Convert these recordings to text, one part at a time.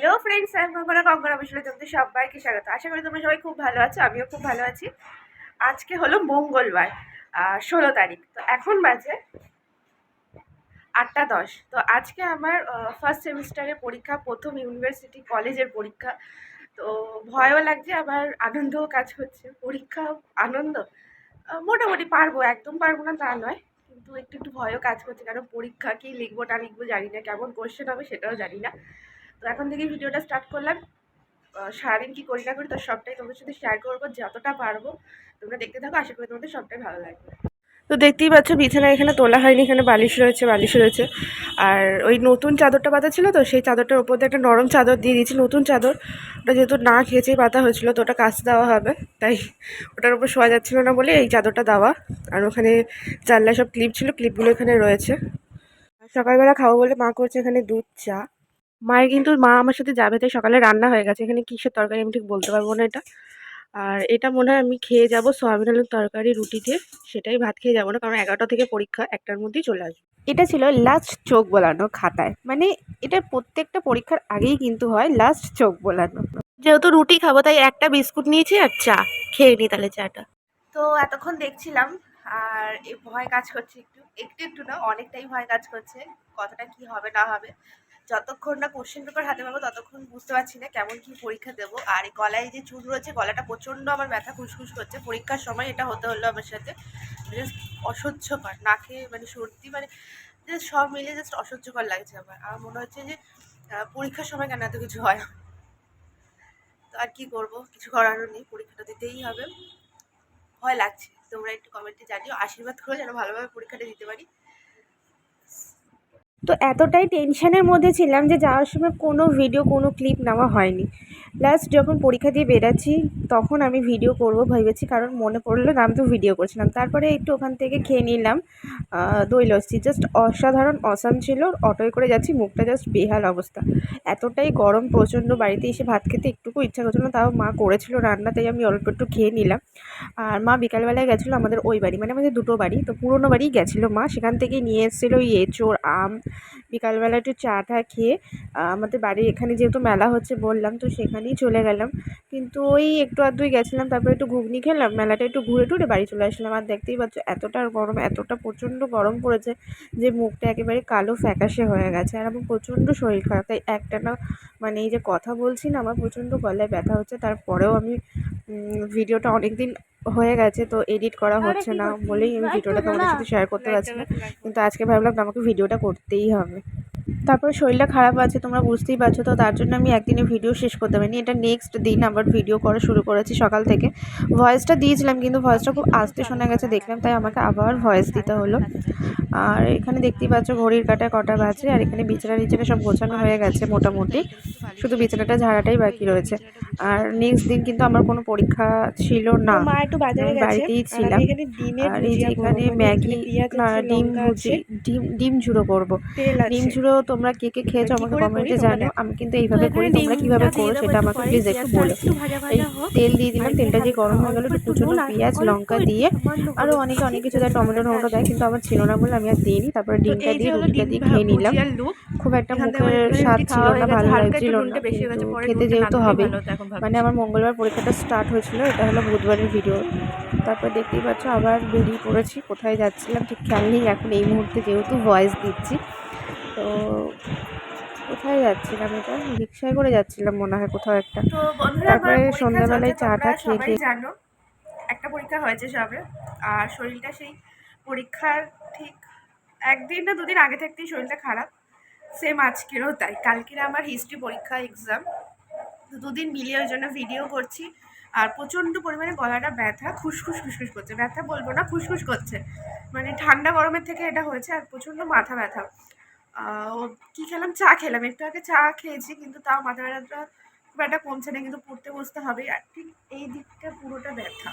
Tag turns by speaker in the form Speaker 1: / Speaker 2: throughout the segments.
Speaker 1: Hello friends আমি কঙ্কনা কঙ্কনা বিষয়ে তোমাদের সবাইকে স্বাগত। আশা করি তোমরা সবাই খুব ভালো আছো, আমিও খুব ভালো আছি। আজকে হলো মঙ্গলবার ষোলো তারিখ, তো এখন বাজে আটটা দশ। তো আজকে আমার ফার্স্ট সেমিস্টারের পরীক্ষা, প্রথম ইউনিভার্সিটি কলেজের পরীক্ষা। তো ভয়ও লাগছে, আবার আনন্দও কাজ করছে পরীক্ষা আনন্দ মোটামুটি পারব, একদম পারব না তা নয়। কিন্তু একটু একটু ভয়ও কাজ করছে, কারণ পরীক্ষা কি লিখব না লিখব জানি না, কেমন কোশ্চেন হবে সেটাও জানি না। তো এখন থেকে ভিডিওটা স্টার্ট করলাম। সারাদিন কী করি না করি, তো সবটাই তোমাদের সাথে শেয়ার করব, যতটা পারব। তোমরা দেখতে থাকো, আশা করি তোমাদের সবটাই ভালো লাগবে। তো দেখতেই পাচ্ছ বিছানা এখানে তোলা হয়নি, এখানে বালিশ রয়েছে বালিশ রয়েছে। আর ওই নতুন চাদরটা পাতা ছিল তো, সেই চাদরটার উপর দিয়ে একটা নরম চাদর দিয়ে দিয়েছি, নতুন চাদর। ওটা যেহেতু না খেয়েছেই পাতা হয়েছিল, তো ওটা কাচতে দেওয়া হবে। তাই ওটার উপর শোয়া যাচ্ছিল না বলে এই চাদরটা দেওয়া। আর ওখানে জানলায় সব ক্লিপ ছিল ক্লিপগুলো এখানে রয়েছে। সকালবেলা খাব বলে মা করছে এখানে দুধ, চা। মায়ের কিন্তু মা আমার সাথে যাবে তাই সকালে রান্না হয়ে গেছে। এখানে কিসের তরকারি আমি ঠিক বলতে পারব না এটা। আর এটা মনে হয় আমি খেয়ে যাব সয়াবিন আলুর তরকারি রুটি দিয়ে সেটাই ভাত খেয়ে যাব না কারণ এগারোটা থেকে পরীক্ষা একটার মধ্যেই চলে আসবে। এটা ছিল লাস্ট চোখ বোলানো খাতায়। মানে এটা প্রত্যেকটা পরীক্ষার আগেই কিন্তু হয় লাস্ট চোখ বোলানো। যেহেতু রুটি খাব তাই একটা বিস্কুট নিয়েছি আর চা। খেয়ে নি তাহলে চাটা। তো এতক্ষণ দেখছিলাম আর এই ভয় কাজ করছে একটু। একটু একটু না অনেকটাই ভয় কাজ করছে। কতটা কি হবে না হবে। যতক্ষণ না কোশ্চেন পেপার হাতে পাবো, ততক্ষণ বুঝতে পারছি না কেমন কি পরীক্ষা দেবো। আর এই গলায় যে চুল রয়েছে, গলাটা প্রচণ্ড আমার ব্যথা খুসখুস করছে। পরীক্ষার সময় এটা হতে হলো আমার সাথে। জাস্ট অসহ্যকর, নাকে মানে সর্দি মানে জাস্ট সব মিলে জাস্ট অসহ্যকর লাগছে আমার। আমার মনে হচ্ছে যে পরীক্ষার সময় কেন এত কিছু হয়? তো আর কি করব? কিছু করারও নেই, পরীক্ষাটা দিতেই হবে। ভয় লাগছে। তোমরা একটু কমেন্টে জানিও। আশীর্বাদ করো যেন ভালোভাবে পরীক্ষাটা দিতে পারি। তো এতটাই টেনশনের মধ্যে ছিলাম যে যাওয়ার সময় কোনো ভিডিও কোনো ক্লিপ নেওয়া হয়নি। লাস্ট যখন পরীক্ষা দিয়ে বেরাচ্ছি, তখন আমি ভিডিও করব ভেবেছি, কারণ মনে পড়ল না, আমি তো ভিডিও করছিলাম। তারপরে একটু ওখান থেকে খেয়ে নিলাম দই লস্যি জাস্ট অসাধারণ অসাম ছিল। অটোয় করে যাচ্ছি, মুখটা জাস্ট বেহাল অবস্থা। এতটাই গরম, প্রচণ্ড বাড়িতে এসে ভাত খেতে একটুকু ইচ্ছা করছিল না, তাও মা করেছিল রান্না, তাই আমি অল্প একটু খেয়ে নিলাম। আর মা বিকালবেলায় গেছিল আমাদের ওই বাড়ি মানে আমাদের দুটো বাড়ি, তো পুরোনো বাড়িই গেছিল মা। সেখান থেকেই নিয়ে এসেছিল এঁচোড় আম বিকালবেলা একটু চা টা খেয়ে আমাদের বাড়ির এখানে যেহেতু মেলা হচ্ছে বললাম, তো সেখানেই চলে গেলাম। কিন্তু ওই একটু আধটুই গেছিলাম, তারপরে একটু ঘুগনি খেলাম, মেলাটা একটু ঘুরে টুরে বাড়ি চলে আসলাম। আর দেখতেই পাচ্ছ, এতটা গরম, এতটা প্রচণ্ড গরম পড়েছে যে মুখটা একেবারে কালো ফ্যাকাশে হয়ে গেছে আর আমার প্রচণ্ড শরীর খারাপ। তাই একটা না মানে এই যে কথা বলছি না, আমার প্রচণ্ড গলায় ব্যথা হচ্ছে। তারপরেও আমি ভিডিওটা অনেক দিন হয়ে গেছে তো এডিট করা হচ্ছে না বলেই আমি ভিডিওটা তোমাদের সাথে শেয়ার করতে পারছি না। কিন্তু আজকে ভাবলাম আমাকে ভিডিওটা করতেই হবে। তারপরে শরীরটা খারাপ আছে তোমরা বুঝতেই পারছ তো তার জন্য আমি একদিনে ভিডিও শেষ করতে পারিনি। এটা নেক্সট দিন আবার ভিডিও করা শুরু করেছি সকাল থেকে। ভয়েসটা দিয়েছিলাম কিন্তু ভয়েসটা খুব আস্তে শোনা গেছে দেখলাম তাই আমাকে আবার ভয়েস দিতে হলো। আর এখানে দেখতেই পাচ্ছ ঘড়ির কাটায় কটা বাজে আর এখানে বিছানা টিছানা সব গোছানো হয়ে গেছে মোটামুটি। শুধু বিছানাটা ঝাড়াটাই বাকি রয়েছে। আর নেক্সট দিন কিন্তু আমার কোনো পরীক্ষা ছিল না।
Speaker 2: মা একটু বাজারে গেছে।
Speaker 1: বাড়িতেই ছিলাম। আর এই যে এখানে
Speaker 2: মানে
Speaker 1: ম্যাগি ডিম ভুজি ডিম ডিম ঝুড়ো করব। ডিম ঝুড়ো তোমরা কে কে খেয়েছো আমাকে কমেন্টে জানো আমি কিন্তু এইভাবে করি তোমরা কীভাবে করো সেটা আমাকে প্লিজ একটু বলো। এই তেল দিয়ে দিলাম তেলটা যে গরম হয়ে গেলো
Speaker 2: একটু
Speaker 1: কুচনো পেঁয়াজ লঙ্কা দিয়ে আরও অনেকে অনেক কিছু দেয় টমেটো টমেটো দেয় কিন্তু আমার ছিল না বলে আমি আর দিইনি। তারপরে ডিমটা দিয়ে রুটিটা দিয়ে খেয়ে নিলাম। খুব একটা মুখের স্বাদ ছিল না ভালো লাগছিল না। খেতে যেহেতু হবে মানে আমার মঙ্গলবার পরীক্ষাটা স্টার্ট হয়েছিল এটা হলো বুধবারের ভিডিও তারপর দেখতেই পাচ্ছ আবার বেরিয়ে পড়েছি কোথায় যাচ্ছিলাম ঠিক খেয়াল নেই এখন এই মুহূর্তে যেহেতু ভয়েস দিচ্ছি। তো কোথায় যাচ্ছিলাম এটা? রিক্সায় করে যাচ্ছিলাম মনে হয় কোথাও একটা। তারপরে সন্ধ্যাবেলায় চাটা খেয়ে খেয়ে-
Speaker 3: জানো একটা পরীক্ষা হয়েছে সবে আর শরীরটা সেই পরীক্ষার ঠিক একদিন না দুদিন আগে থাকতেই শরীরটা খারাপ। সেম আজকেরও তাই কালকের আমার হিস্ট্রি পরীক্ষা এক্সাম দুদিন মিলিয়ে ওই জন্য ভিডিও করছি। আর প্রচণ্ড পরিমাণে গলাটা ব্যথা, খুসখুস খুসখুস করছে। ব্যথা বলব না, খুসখুস করছে। মানে ঠান্ডা গরমের থেকে এটা হয়েছে আর প্রচণ্ড মাথা ব্যথা। কী খেলাম? চা খেলাম। একটু আগে চা খেয়েছি, কিন্তু তাও মাথা ব্যথাটা খুব একটা কমছে না, কিন্তু পড়তে বসতে হবে। আর ঠিক এই দিকটা পুরোটা ব্যথা।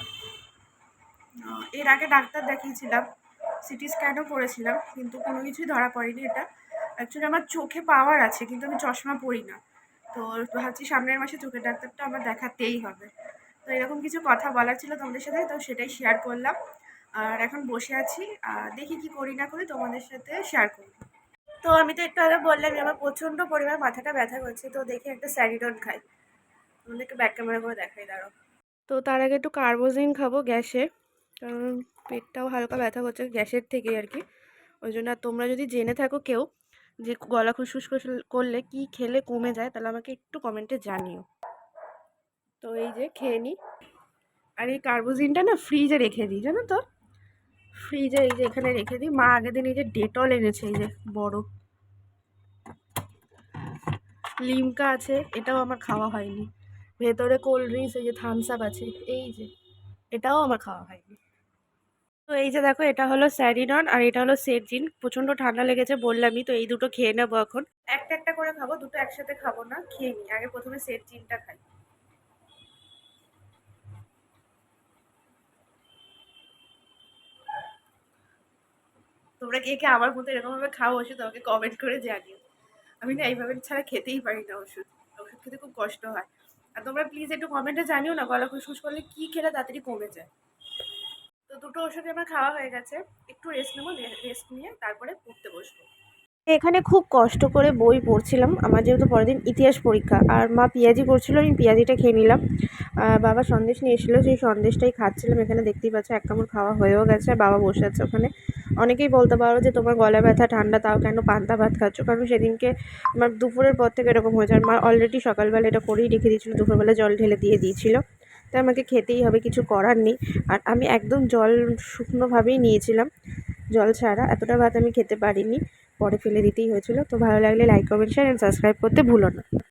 Speaker 3: এর আগে ডাক্তার দেখিয়েছিলাম সিটি স্ক্যানও করেছিলাম, কিন্তু কোনো কিছুই ধরা পড়েনি এটা। অ্যাকচুয়ালি আমার চোখে পাওয়ার আছে, কিন্তু আমি চশমা পরি না। তো ভাবছি সামনের মাসে চোখের ডাক্তারটা আমার দেখাতেই হবে। তো এরকম কিছু কথা বলার ছিল তোমাদের সাথে, তো সেটাই শেয়ার করলাম। আর এখন বসে আছি, আর দেখি কি করি না করি তোমাদের সাথে শেয়ার করব।
Speaker 1: তো আমি তো একটু আগে বললাম আমার প্রচণ্ড পরিমাণ মাথাটা ব্যথা করছে, তো দেখি একটা স্যারিডন খাই। আমাদেরকে ব্যাক ক্যামেরা করে দেখাই দাঁড়ো তো তার আগে একটু কার্বোজিন খাব গ্যাসে, কারণ পেটটাও হালকা ব্যথা করছে গ্যাসের থেকে আর কি। ওই জন্য তোমরা যদি জেনে থাকো কেউ যে গলা করলে- করলে কি খেলে কমে যায় তাহলে আমাকে একটু কমেন্টে জানিও। তো এই যে খেয়ে নিই আর এই কার্বোজিনটা না ফ্রিজে রেখে দিই, জানো তো? ফ্রিজে এই যে এখানে রেখে দিই। মা আগের দিন এই যে ডেটল এনেছে, এই যে বড়। লিমকা আছে, এটাও আমার খাওয়া হয়নি। ভেতরে কোল্ড ড্রিঙ্কস এই যে থামস আপ আছে, এই যে, এটাও আমার খাওয়া হয়নি। তো এই যে দেখো, এটা হলো স্যারিডন আর এটা হলো সেটজিন প্রচণ্ড ঠান্ডা লেগেছে বললামই, তো এই দুটো খেয়ে নেব এখন। একটা একটা করে খাব, দুটো একসাথে খাব না, খেয়ে নিই। আগে প্রথমে সেটজিনটা খাই। তোমরা কে কে আমার মতো এরকমভাবে খাও ওষুধ আমাকে কমেন্ট করে জানিও। আমি না এইভাবে ছাড়া খেতেই পারি না ওষুধ। ওষুধ খেতে খুব কষ্ট হয়। আর তোমরা প্লিজ একটু কমেন্টে জানিও না, গলা খুশখুশ করলে কী খেলে তাড়াতাড়ি কমে যায়। তো দুটো ওষুধই আমার খাওয়া হয়ে গেছে। একটু রেস্ট নেব রেস্ট নিয়ে তারপরে পড়তে বসবো। এখানে খুব কষ্ট করে বই পড়ছিলাম। আমার যেহেতু পরের দিন ইতিহাস পরীক্ষা, আর মা পেঁয়াজি করছিল, আমি পেঁয়াজিটা খেয়ে নিলাম। বাবা সন্দেশ নিয়ে এসেছিল, সেই সন্দেশটাই খাচ্ছিলাম। এখানে দেখতেই পাচ্ছ, এক কামড় খাওয়া হয়েও গেছে বাবা বসে আছে ওখানে। অনেকেই বলতে পারো যে, তোমার গলা ব্যথা, ঠান্ডা, তাও কেন পান্তা ভাত খাচ্ছ? কারণ সেদিনকে আমার দুপুরের পর থেকে এরকম হয়েছে। আর মা অলরেডি সকালবেলা এটা করেই রেখে দিয়েছিলো, দুপুরবেলা জল ঢেলে দিয়ে দিয়েছিল। তাই আমাকে খেতেই হবে, কিছু করার নেই। আর আমি একদম জল শুকনোভাবেই নিয়েছিলাম। জল ছাড়া এতটা ভাত আমি খেতে পারিনি। পরে ফেলে দিতেই হয়েছিল। তো ভালো লাগলে like comment share and subscribe করতে ভুলো না।